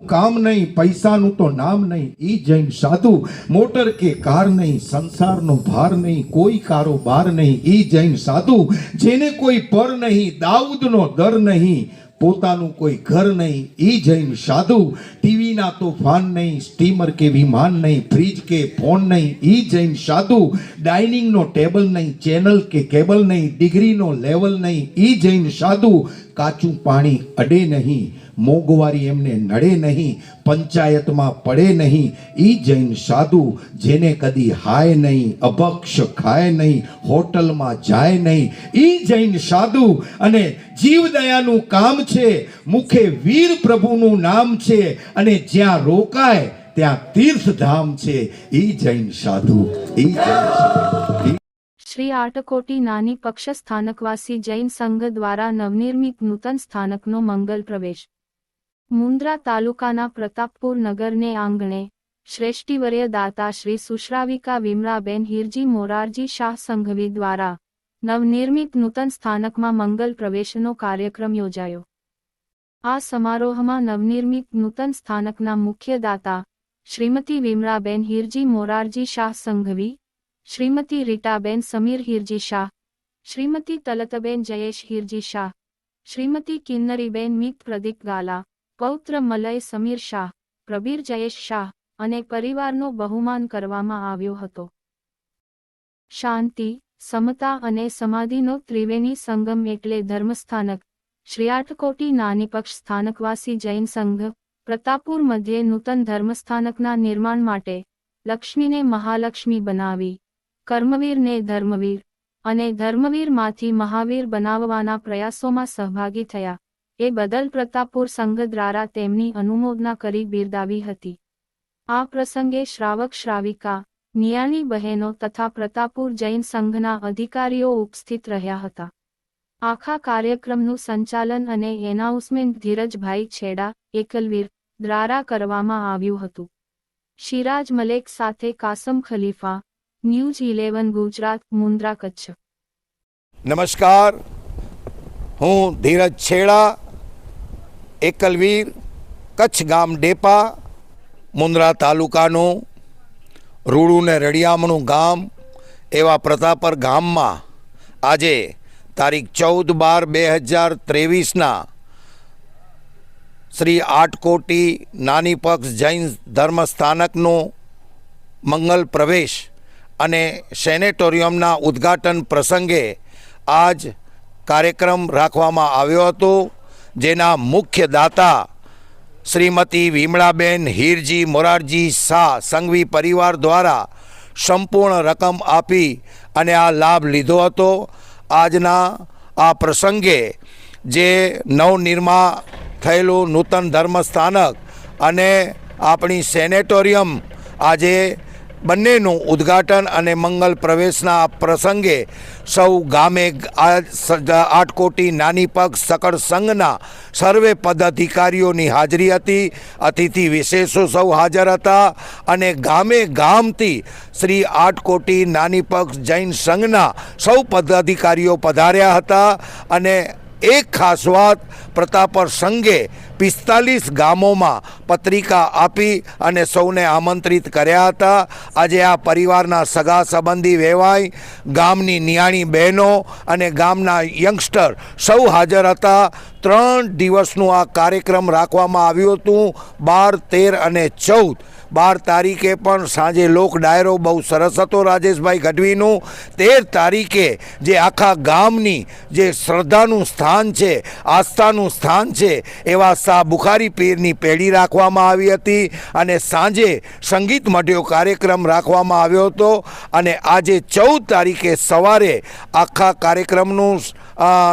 કામ નહીં, પૈસાનું તો નામ નહીં, ઈ જૈન સાધુ, મોટર કે કાર નહીં, સંસારનો ભાર નહીં, કોઈ કારોબાર નહીં, ઈ જૈન સાધુ, જેને કોઈ પર નહીં, દાઉદનો દર નહીં પોતાનું કોઈ ઘર નહીં એ જૈન સાધુ, ટીવીના તોફાન નહીં, સ્ટીમર કે વિમાન નહીં, ફ્રીજ કે ફોન નહીં એ જૈન સાધુ, ડાઇનિંગનો ટેબલ નહીં, ચેનલ કે કેબલ નહીં, ડિગ્રીનો લેવલ નહીં એ જૈન સાધુ કાચું પાણી અડે નહીં, મોંઘવારી એમને નડે નહીં, પંચાયતમાં પડે નહીં. એ જૈન સાધુ જેને કદી હાય નહીં, અભક્ષ ખાય નહીં, હોટલમાં જાય નહીં. એ જૈન સાધુ અને જીવદયાનું કામ છે, મુખે વીર પ્રભુનું નામ છે અને જ્યાં રોકાય ત્યાં તીર્થધામ છે. એ જૈન સાધુ એ જૈન સાધુ. શ્રી આટકોટી નાની પક્ષ સ્થાનકવાસી જૈન સંઘ દ્વારા નવનિર્મિત નૂતન સ્થાનકનો મંગલ પ્રવેશ. મુન્દ્રા તાલુકાના પ્રતાપપુર નગરને આંગણે શ્રેષ્ઠીવર્ય દાતા શ્રી સુશ્રાવિકા વિમળાબેન હિરજી મોરારજી શાહ સંઘવી દ્વારા નવનિર્મિત નૂતન સ્થાનકમાં મંગલ પ્રવેશનો કાર્યક્રમ યોજાયો. આ સમારોહમાં નવનિર્મિત નૂતન સ્થાનકના મુખ્ય દાતા શ્રીમતી વિમળાબેન હિરજી મોરારજી શાહ સંઘવી શ્રીમતી રીટાબેન સમીર હિરજી શાહ શ્રીમતી તલતબેન જયેશ હિરજી શાહ શ્રીમતી કિન્નરીબેન મિત પ્રદીપ ગાલા પૌત્ર મલય સમીર શાહ પ્રબીર જયેશ શાહ અને પરિવારનો બહુમાન કરવામાં આવ્યો હતો શાંતિ સમતા અને સમાધિનો ત્રિવેણી સંગમ એટલે ધર્મસ્થાનક શ્રીઆઠકોટી નાનીપક્ષ સ્થાનકવાસી જૈન સંઘ પ્રતાપુર મધ્યે નૂતન ધર્મસ્થાનકના નિર્માણ માટે લક્ષ્મીને મહાલક્ષ્મી બનાવી કર્મવીરને ધર્મવીર અને ધર્મવીરમાંથી મહાવીર બનાવવાના પ્રયાસોમાં સહભાગી થયા. એ બદલ પ્રતાપપુર સંઘ દ્વારા તેમની અનુમોદના કરી બિરદાવી હતી. આ પ્રસંગે શ્રાવક શ્રાવિકા, નિયાણી બહેનો તથા પ્રતાપપુર જૈન સંઘના અધિકારીઓ ઉપસ્થિત રહ્યા હતા. આખા કાર્યક્રમનું સંચાલન અને એનાઉન્સમેન્ટ ધીરજભાઈ છેડા, એકલવીર, દ્વારા કરવામાં આવ્યું હતું. શિરાજ મલેક સાથે કાસમ ખલીફા ન્યૂઝ ઇલેવન ગુજરાત, મુન્દ્રા કચ્છ. નમસ્કાર. હું ધીરજ છેડા, એકલવીર, કચ્છ ગામ ડેપા, મુન્દ્રા તાલુકાનું રૂડું ને રડિયામણું ગામ એવા પ્રતાપર ગામમાં આજે તારીખ ચૌદ બાર બે હજાર ત્રેવીસના શ્રી આટકોટી નાની પક્ષ જૈન ધર્મસ્થાનકનો મંગલ પ્રવેશ અને સેનેટોરિયમના ઉદ્ઘાટન પ્રસંગે આજ કાર્યક્રમ રાખવામાં આવ્યો હતો, જેના મુખ્ય દાતા શ્રીમતી વિમળાબેન હીરજી મોરારજી શાહ સંઘવી પરિવાર દ્વારા સંપૂર્ણ રકમ આપી અને આ લાભ લીધો હતો. આજના આ પ્રસંગે જે નવનિર્મા થયેલું નૂતન ધર્મસ્થાનક અને આપણી સેનેટોરિયમ આજે બંનેનું ઉદ્ઘાટન અને મંગલ પ્રવેશના પ્રસંગે સૌ ગામે આટકોટી નાની પગ સકળ સંઘના સર્વે પદાધિકારીઓની હાજરી હતી. અતિથિ વિશેષો સૌ હાજર હતા અને ગામે ગામથી શ્રી આટકોટી નાની પગ જૈન સંઘના સૌ પદાધિકારીઓ પધાર્યા હતા અને એક ખાસ વાત પ્રતાપર સંઘે પિસ્તાલીસ ગામોમાં પત્રિકા આપી અને સૌને આમંત્રિત કર્યા હતા. આજે આ પરિવારના સગા સંબંધી વેવાય ગામની નિયાણી બહેનો અને ગામના યંગસ્ટર સૌ હાજર હતા. ત્રણ દિવસનું આ કાર્યક્રમ રાખવામાં આવ્યું હતું. બાર, તેર અને ચૌદ બાર તારીખે પણ સાંજે લોક ડાયરો બહુ સરસ હતો રાજેશભાઈ ગઢવીનું. તેર તારીખે જે આખા ગામની જે શ્રદ્ધાનું સ્થાન છે, આસ્થાનું સ્થાન છે, એવા શાહ બુખારી પીરની પેઢી રાખવામાં આવી હતી અને સાંજે સંગીત મઢ્યો કાર્યક્રમ રાખવામાં આવ્યો હતો અને આજે ચૌદ તારીખે સવારે આખા કાર્યક્રમનું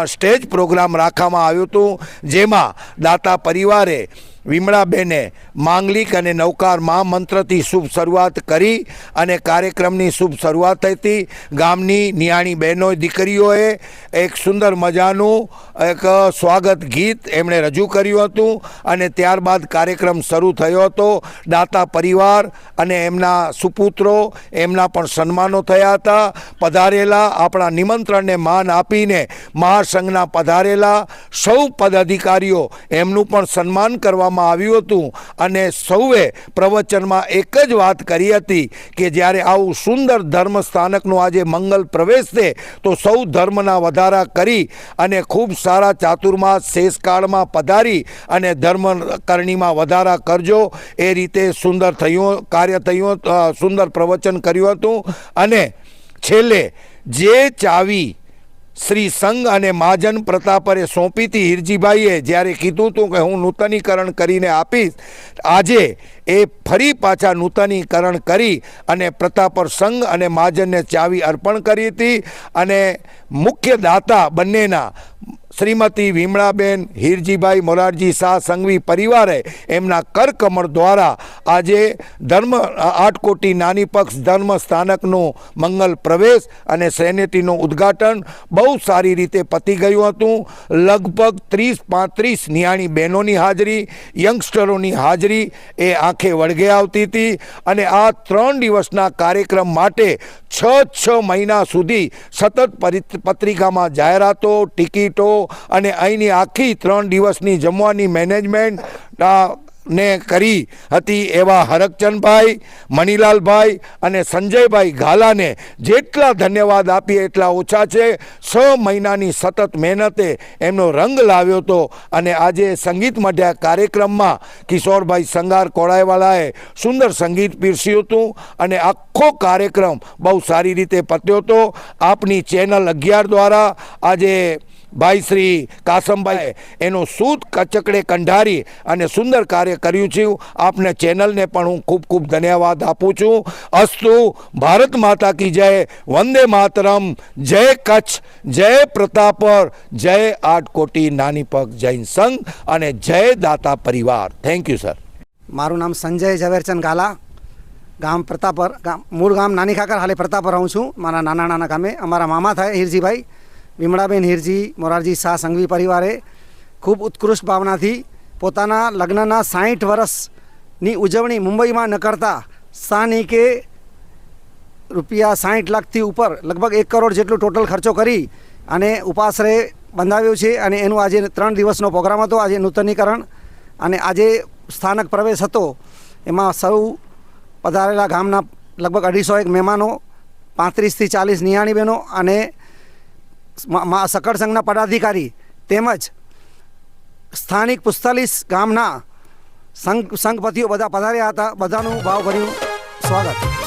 સ્ટેજ પ્રોગ્રામ રાખવામાં આવ્યું હતું, જેમાં દાતા પરિવારે વિમળાબેને માંગલિક અને નૌકાર મહામંત્રથી શુભ શરૂઆત કરી અને કાર્યક્રમની શુભ શરૂઆત થઈ ગામની નિયાણી બહેનો દીકરીઓએ એક સુંદર મજાનું એક સ્વાગત ગીત એમણે રજૂ કર્યું હતું અને ત્યારબાદ કાર્યક્રમ શરૂ થયો હતો. દાતા પરિવાર અને એમના સુપુત્રો એમના પણ સન્માનો થયા હતા. પધારેલા આપણા નિમંત્રણને માન આપીને મહાસંઘના પધારેલા સૌ પદાધિકારીઓ એમનું પણ સન્માન કરવામાં આવ્યું હતું. અને સૌએ પ્રવચનમાં એક જ વાત કરી હતી કે જ્યારે આવું સુંદર ધર્મ સ્થાનકનું આજે મંગલ પ્રવેશ છે, તો સૌ ધર્મના વધારા કરી અને ખૂબ સારા ચાતુર્માસ શેષકાળમાં પધારી અને ધર્મ કરણીમાં વધારા કરજો. એ રીતે સુંદર થયું, કાર્ય થયું સુંદર પ્રવચન કર્યું હતું. અને છેલ્લે જે ચાવી શ્રી સંઘ અને મહાજન પ્રતાપરે સોંપી હતી હિરજીભાઈએ જ્યારે કીધું હતું કે હું નૂતનીકરણ કરીને આપીશ, આજે એ ફરી પાછા નૂતનીકરણ કરી અને પ્રતાપર સંઘ અને મહાજનને ચાવી અર્પણ કરી હતી અને મુખ્ય દાતા બંનેના શ્રીમતી વિમળાબેન, હીરજીભાઈ મોરારજી શાહ સંઘવી પરિવારે એમના કરકમળ દ્વારા આજે ધર્મ આટકોટી નાની પક્ષ ધર્મ સ્થાનકનું મંગલ પ્રવેશ અને સેનેટીનું ઉદ્ઘાટન બહુ સારી રીતે પતી ગયું હતું. લગભગ ત્રીસ પાંત્રીસ નિયાણી બહેનોની હાજરી, યંગસ્ટરોની હાજરી એ આંખે વળગે આવતી હતી અને આ ત્રણ દિવસના કાર્યક્રમ માટે છ છ મહિના સુધી સતત પત્રિકામાં જાહેરાતો ટિકિટો અને અહીંની આખી ત્રણ દિવસની જમવાની મેનેજમેન્ટ ને કરી હતી એવા હરકચંદભાઈ, મણિલાલભાઈ અને સંજયભાઈ ગાલાને જેટલા ધન્યવાદ આપીએ એટલા ઓછા છે. છ મહિનાની સતત મહેનતે એમનો રંગ લાવ્યો હતો અને આજે સંગીત મઢ્યા કાર્યક્રમમાં કિશોરભાઈ સંગાર કોળાઈવાલાએ સુંદર સંગીત પીરસ્યું હતું અને આખો કાર્યક્રમ બહુ સારી રીતે પત્યો હતો. આપની ચેનલ અગિયાર દ્વારા આજે ભાઈ શ્રી કાસમભાઈ એનું સૂત કચકડે કંઢારી અને સુંદર કાર્ય કર્યું છે. આપને ચેનલને પણ હું ખૂબ ખૂબ ધન્યવાદ આપું છું. અસ્તુ, ભારત માતા કી જય, વંદે માતરમ, જય કચ્છ, જય પ્રતાપર, જય આટકોટી નાની પગ જૈન સંઘ અને જય દાતા પરિવાર. થેન્ક યુ સર મારું નામ સંજય ઝવેરચંદ ગાલા. ગામ પ્રતાપર, ગામ, મૂળ ગામ નાની ખાકર, હાલે પ્રતાપર રહું છું. મારા નાના નાના ગામે અમારા મામા થાય, હિરજીભાઈ. વિમળાબેન હિરજી, મોરારજી શાહ સંઘવી પરિવારે ખૂબ ઉત્કૃષ્ટ ભાવનાથી પોતાના લગ્નના સાહીઠ વર્ષની ઉજવણી મુંબઈમાં ન કરતા સ્થાનિકે રૂપિયા સાહીઠ લાખથી ઉપર, લગભગ એક કરોડ જેટલું ટોટલ ખર્ચો કરી અને ઉપાશ્રય બંધાવ્યું છે અને એનું આજે ત્રણ દિવસનો પ્રોગ્રામ હતો, આજે નૂતનીકરણ અને આજે સ્થાનક પ્રવેશ હતો. એમાં સૌ પધારેલા ગામના લગભગ અઢીસો એક મહેમાનો, પાંત્રીસથી ચાલીસ નિયાણી અને સકળ સંઘના પદાધિકારી તેમજ સ્થાનિક પિસ્તાલીસ ગામના સંઘ, સંઘપતિઓ બધા પધાર્યા હતા. બધાનું ભાવભર્યું સ્વાગત.